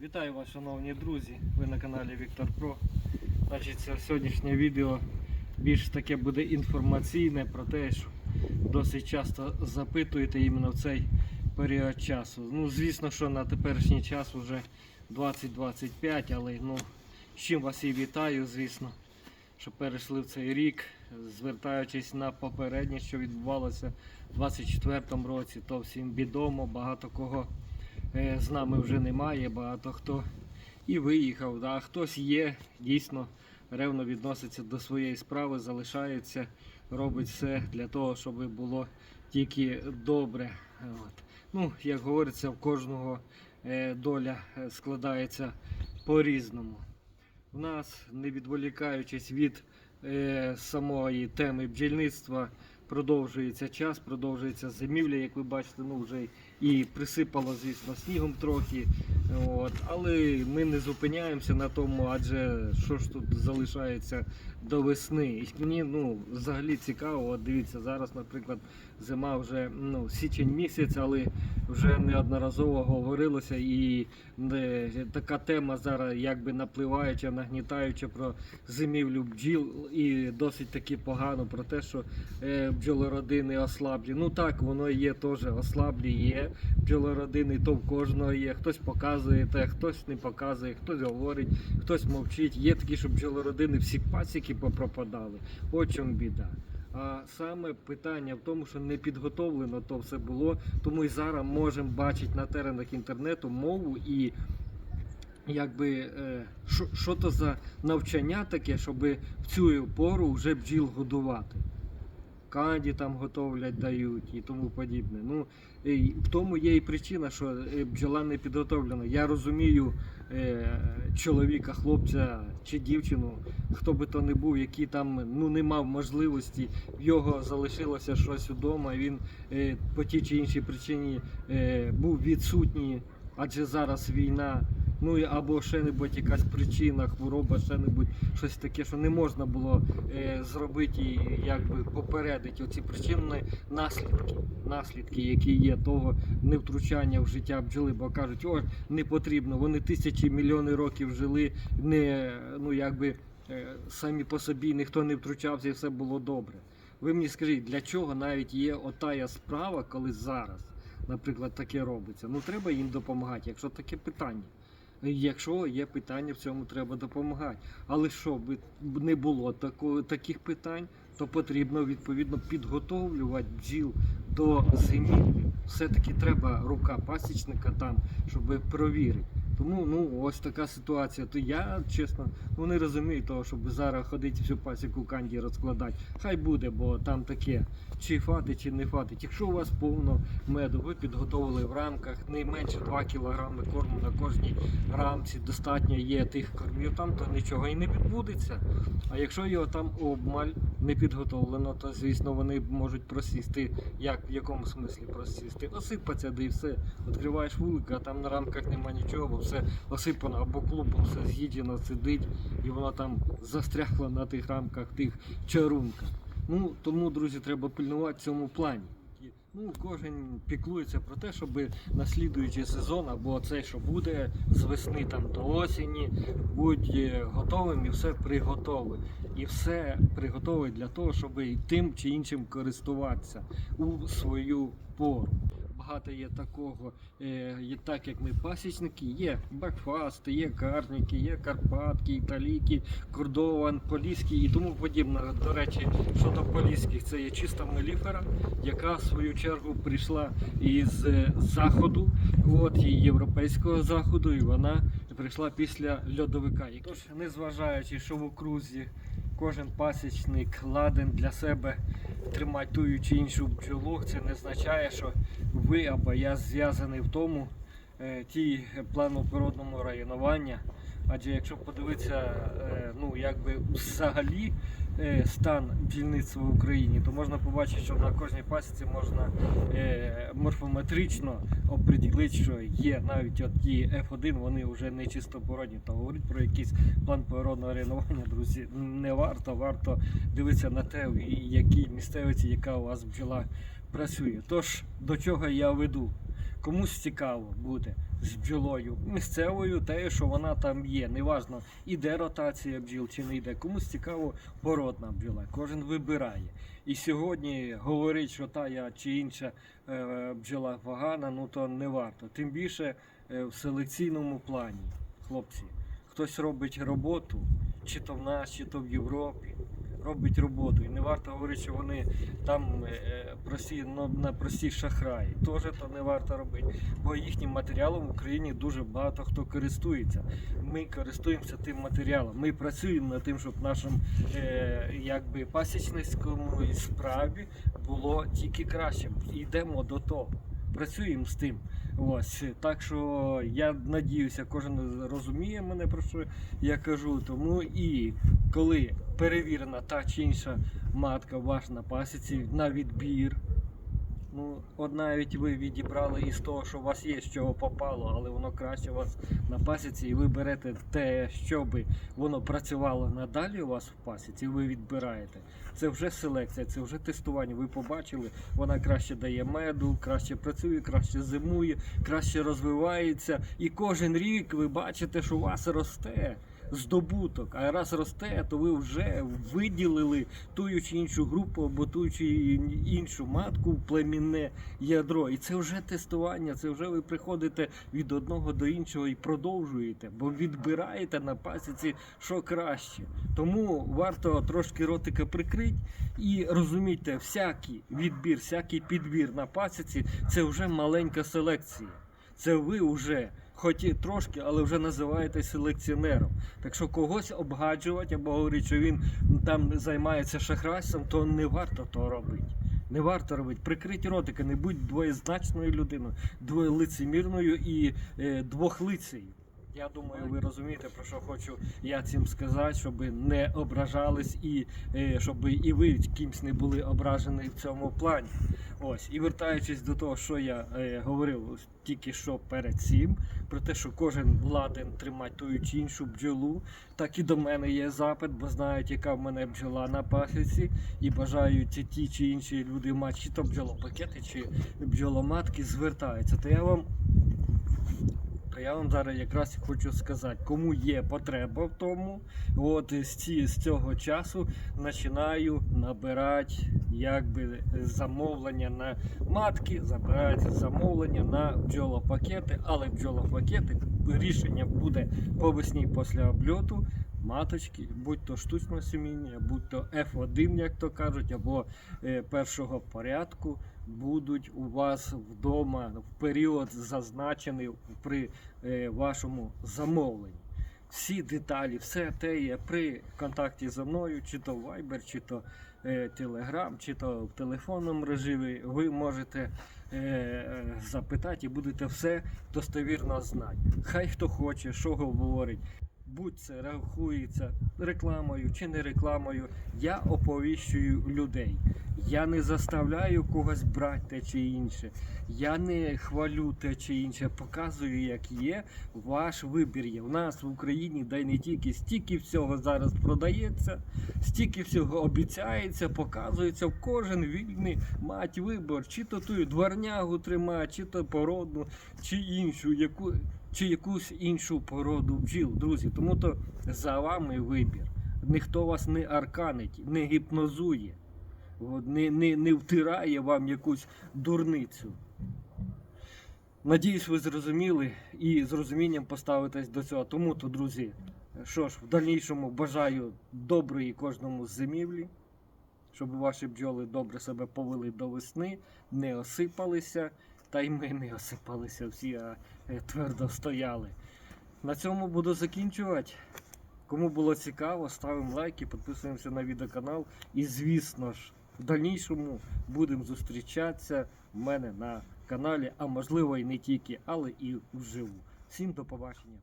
Вітаю вас, шановні друзі! Ви на каналі Віктор Про. Значить, сьогоднішнє відео більш таке буде інформаційне про те, що досить часто запитуєте іменно в цей період часу. Ну, звісно, що на теперішній час вже 2025, але ну, з чим вас і вітаю, звісно, що перейшли в цей рік, звертаючись на попереднє, що відбувалося у 2024 році, то всім відомо, багато кого з нами вже немає, багато хто і виїхав, а хтось є, дійсно ревно відноситься до своєї справи, залишається, робить все для того, щоб було тільки добре. От. Ну, як говориться, в кожного е, доля е, складається по-різному. У нас, не відволікаючись від е, самої теми бджільництва, продовжується час, продовжується зимівля, як ви бачите, ну вже і присипало, звісно, снігом трохи. От. Але ми не зупиняємося на тому, адже що ж тут залишається до весни. І мені ну, взагалі цікаво, от дивіться, зараз, наприклад, зима вже ну, січень місяць, але вже неодноразово говорилося і е, така тема зараз якби напливаюча, нагнітаюча про зимівлю бджіл і досить таки погано про те, що е, бджолородини ослаблі. Ну так, воно є теж ослаблі, є бджолородини, то в кожного є. Хтось показує те, хтось не показує, хтось говорить, хтось мовчить. Є такі, що бджолородини всі пасіки попропадали. От чому біда. А саме питання в тому, що не підготовлено то все було, тому і зараз можемо бачити на теренах інтернету мову і якби е, що, що то за навчання таке, щоб в цю пору вже бджіл годувати. Канді там готовлять, дають і тому подібне. Ну, і в тому є і причина, що е, бджола не підготовлена. Я розумію е, чоловіка, хлопця чи дівчину, хто би то не був, який там ну, не мав можливості, в його залишилося щось вдома, він е, по тій чи іншій причині е, був відсутній, адже зараз війна. Ну або ще небудь якась причина, хвороба, ще небудь щось таке, що не можна було е, зробити і якби попередити оці причинні наслідки, наслідки, які є того невтручання в життя бджоли, бо кажуть, о, не потрібно. Вони тисячі мільйони років жили, не ну якби е, самі по собі ніхто не втручався і все було добре. Ви мені скажіть, для чого навіть є отая справа, коли зараз, наприклад, таке робиться? Ну треба їм допомагати, якщо таке питання. Якщо є питання, в цьому треба допомагати. Але щоб не було тако, таких питань, то потрібно відповідно підготовлювати бджіл до зимівлі. Все-таки треба рука пасічника там, щоб провірити. Тому ну ось така ситуація. То я чесно ну не розумію того, щоб зараз ходити всю пасіку канді розкладати. Хай буде, бо там таке чи фати, чи не фати. Якщо у вас повно меду, ви підготовили в рамках не менше 2 кг корму на кожній рамці, достатньо є тих кормів, там то нічого і не відбудеться. А якщо його там обмаль не підготовлено, то звісно вони можуть просісти. Як в якому смислі просісти? Осипаться, де і все. Відкриваєш вулик, а там на рамках нема нічого, все осипано або клубом все з'їджено, сидить, і воно там застрягло на тих рамках, тих чарунках. Ну тому, друзі, треба пильнувати в цьому плані. Ну, кожен піклується про те, щоб наслідуючий сезон або цей, що буде з весни там до осені, будь е, готовим і все приготове. І все приготове для того, щоб і тим чи іншим користуватися у свою пору. Багато є такого, е, є так як ми пасічники, є бакфасти, є карніки, є карпатки, італійки, кордован, поліські і тому подібне. До речі, щодо поліських, це є чиста меліфера, яка в свою чергу прийшла із е, заходу, от і європейського заходу, і вона прийшла після льодовика. Тож, незважаючи, що в окрузі кожен пасічник ладен для себе тримати ту чи іншу бджолу, це не означає, що ви або я зв'язаний в тому е, ті плану природного районування. Адже якщо подивитися, е, ну якби взагалі е, стан бджільництва в Україні, то можна побачити, що на кожній пасіці можна е, морфометрично оприділити, що є навіть от ті F1, вони вже не чистопородні. То говорить про якийсь план природного районування, друзі, не варто, варто дивитися на те, в якій місцевості, яка у вас бджола працює. Тож до чого я веду? комусь цікаво буде з бджолою місцевою, те, що вона там є. Неважно, іде ротація бджіл чи не йде. Комусь цікаво породна бджола. Кожен вибирає. І сьогодні говорить, що та я чи інша е, бджола погана, ну то не варто. Тим більше е, в селекційному плані, хлопці, хтось робить роботу, чи то в нас, чи то в Європі. Робить роботу, і не варто говорити, що вони там е, прості, ну, на прості шахраї. Теж то не варто робити. Бо їхнім матеріалом в Україні дуже багато хто користується. Ми користуємося тим матеріалом. Ми працюємо над тим, щоб нашому е, якби пасічницькому справі було тільки краще. Йдемо до того. Працюємо з тим. Ось так що я надіюся, кожен розуміє мене про що я кажу. Тому і коли перевірена та чи інша матка ваша на пасіці на відбір. Ну, от навіть ви відібрали із того, що у вас є, з чого попало, але воно краще у вас на пасіці, і ви берете те, щоб воно працювало надалі у вас в пасіці, ви відбираєте. Це вже селекція, це вже тестування. Ви побачили, вона краще дає меду, краще працює, краще зимує, краще розвивається. І кожен рік ви бачите, що у вас росте здобуток. А раз росте, то ви вже виділили ту чи іншу групу або ту чи іншу матку племінне ядро. І це вже тестування, це вже ви приходите від одного до іншого і продовжуєте, бо відбираєте на пасіці, що краще. Тому варто трошки ротика прикрити і розумійте, всякий відбір, всякий підбір на пасіці це вже маленька селекція. Це ви вже, хоч і трошки, але вже називаєте селекціонером. Так що когось обгаджувати або говорити, що він там займається шахрайством, то не варто того робити. Не варто робити. Прикриті ротики, не будь двоєзначною людиною, двоєлицемірною і е, двохлицею. Я думаю, ви розумієте, про що хочу я цим сказати, щоб не ображались і е, щоб і ви кимсь не були ображені в цьому плані. Ось, і вертаючись до того, що я е, говорив тільки що перед цим, про те, що кожен ладен тримати ту чи іншу бджолу, так і до мене є запит, бо знають, яка в мене бджола на пасіці, і бажають ті чи інші люди мати чи то бджолопакети, чи бджоломатки звертаються. То я вам то я вам зараз якраз хочу сказати, кому є потреба в тому, от з, ці, з цього часу починаю набирати якби замовлення на матки, забирати замовлення на бджолопакети, але бджолопакети рішення буде по весні після обльоту. Маточки, будь то штучне сіміння, будь то F1, як то кажуть, або е, першого порядку, будуть у вас вдома в період зазначений при е, вашому замовленні. Всі деталі, все те є при контакті зі мною, чи то Viber, чи то е, Telegram, чи то в телефонному режимі. Ви можете е, запитати і будете все достовірно знати. Хай хто хоче, що говорить. Будь це рахується рекламою чи не рекламою, я оповіщую людей. Я не заставляю когось брати те чи інше. Я не хвалю те чи інше, показую, як є. Ваш вибір є. У нас в Україні, да й не тільки стільки всього зараз продається, стільки всього обіцяється, показується. Кожен вільний мать вибор, чи то ту дворнягу тримає, чи то породну, чи іншу, яку чи якусь іншу породу бджіл, друзі. Тому то за вами вибір. Ніхто вас не арканить, не гіпнозує, не, не, не втирає вам якусь дурницю. Надіюсь, ви зрозуміли і з розумінням поставитесь до цього. Тому то, друзі, що ж, в дальнішому бажаю доброї кожному зимівлі, щоб ваші бджоли добре себе повели до весни, не осипалися. Та й ми не осипалися всі, а е, твердо стояли. На цьому буду закінчувати. Кому було цікаво, ставимо лайки, підписуємося на відеоканал. І, звісно ж, в дальнішому будемо зустрічатися в мене на каналі, а можливо і не тільки, але і вживу. Всім до побачення.